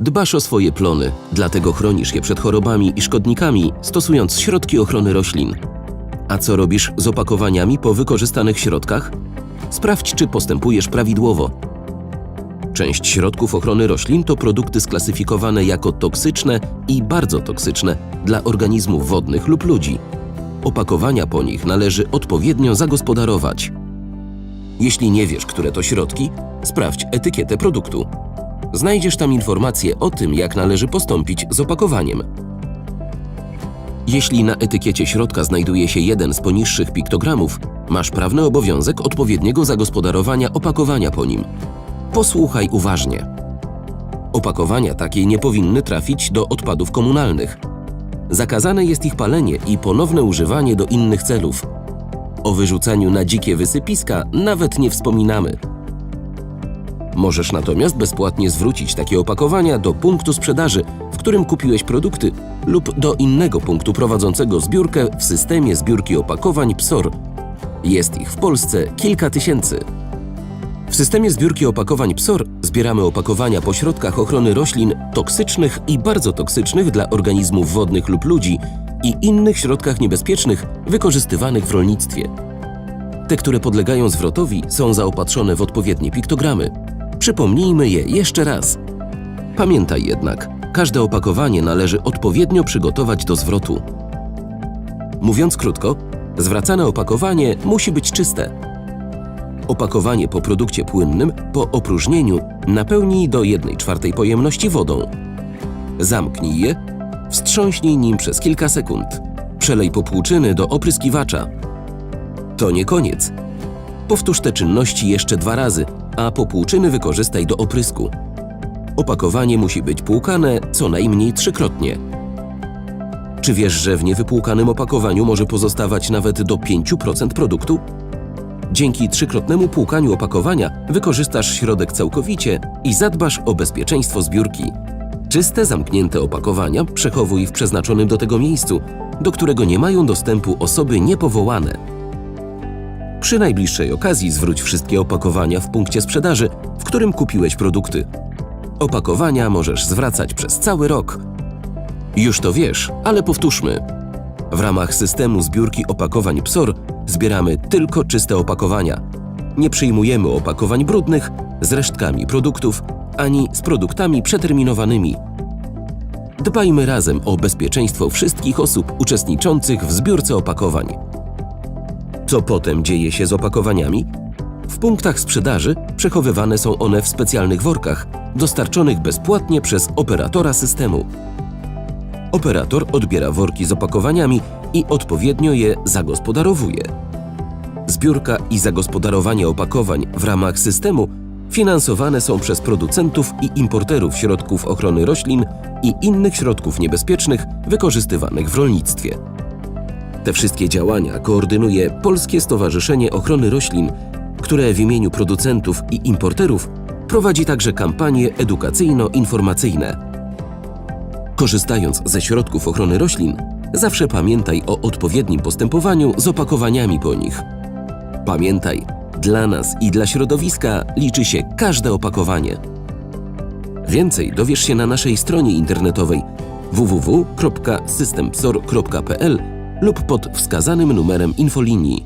Dbasz o swoje plony, dlatego chronisz je przed chorobami i szkodnikami, stosując środki ochrony roślin. A co robisz z opakowaniami po wykorzystanych środkach? Sprawdź, czy postępujesz prawidłowo. Część środków ochrony roślin to produkty sklasyfikowane jako toksyczne i bardzo toksyczne dla organizmów wodnych lub ludzi. Opakowania po nich należy odpowiednio zagospodarować. Jeśli nie wiesz, które to środki, sprawdź etykietę produktu. Znajdziesz tam informacje o tym, jak należy postąpić z opakowaniem. Jeśli na etykiecie środka znajduje się jeden z poniższych piktogramów, masz prawny obowiązek odpowiedniego zagospodarowania opakowania po nim. Posłuchaj uważnie. Opakowania takie nie powinny trafić do odpadów komunalnych. Zakazane jest ich palenie i ponowne używanie do innych celów. O wyrzucaniu na dzikie wysypiska nawet nie wspominamy. Możesz natomiast bezpłatnie zwrócić takie opakowania do punktu sprzedaży, w którym kupiłeś produkty, lub do innego punktu prowadzącego zbiórkę w systemie zbiórki opakowań PSOR. Jest ich w Polsce kilka tysięcy. W systemie zbiórki opakowań PSOR zbieramy opakowania po środkach ochrony roślin toksycznych i bardzo toksycznych dla organizmów wodnych lub ludzi i innych środkach niebezpiecznych wykorzystywanych w rolnictwie. Te, które podlegają zwrotowi, są zaopatrzone w odpowiednie piktogramy. Przypomnijmy je jeszcze raz. Pamiętaj jednak, każde opakowanie należy odpowiednio przygotować do zwrotu. Mówiąc krótko, zwracane opakowanie musi być czyste. Opakowanie po produkcie płynnym po opróżnieniu napełnij do 1 czwartej pojemności wodą. Zamknij je, wstrząśnij nim przez kilka sekund. Przelej popłuczyny do opryskiwacza. To nie koniec. Powtórz te czynności jeszcze dwa razy, a popłuczyny wykorzystaj do oprysku. Opakowanie musi być płukane co najmniej trzykrotnie. Czy wiesz, że w niewypłukanym opakowaniu może pozostawać nawet do 5% produktu? Dzięki trzykrotnemu płukaniu opakowania wykorzystasz środek całkowicie i zadbasz o bezpieczeństwo zbiórki. Czyste, zamknięte opakowania przechowuj w przeznaczonym do tego miejscu, do którego nie mają dostępu osoby niepowołane. Przy najbliższej okazji zwróć wszystkie opakowania w punkcie sprzedaży, w którym kupiłeś produkty. Opakowania możesz zwracać przez cały rok. Już to wiesz, ale powtórzmy. W ramach systemu zbiórki opakowań PSOR zbieramy tylko czyste opakowania. Nie przyjmujemy opakowań brudnych z resztkami produktów ani z produktami przeterminowanymi. Dbajmy razem o bezpieczeństwo wszystkich osób uczestniczących w zbiórce opakowań. Co potem dzieje się z opakowaniami? W punktach sprzedaży przechowywane są one w specjalnych workach, dostarczonych bezpłatnie przez operatora systemu. Operator odbiera worki z opakowaniami i odpowiednio je zagospodarowuje. Zbiórka i zagospodarowanie opakowań w ramach systemu finansowane są przez producentów i importerów środków ochrony roślin i innych środków niebezpiecznych wykorzystywanych w rolnictwie. Te wszystkie działania koordynuje Polskie Stowarzyszenie Ochrony Roślin, które w imieniu producentów i importerów prowadzi także kampanie edukacyjno-informacyjne. Korzystając ze środków ochrony roślin, zawsze pamiętaj o odpowiednim postępowaniu z opakowaniami po nich. Pamiętaj, dla nas i dla środowiska liczy się każde opakowanie. Więcej dowiesz się na naszej stronie internetowej www.systempsor.pl lub pod wskazanym numerem infolinii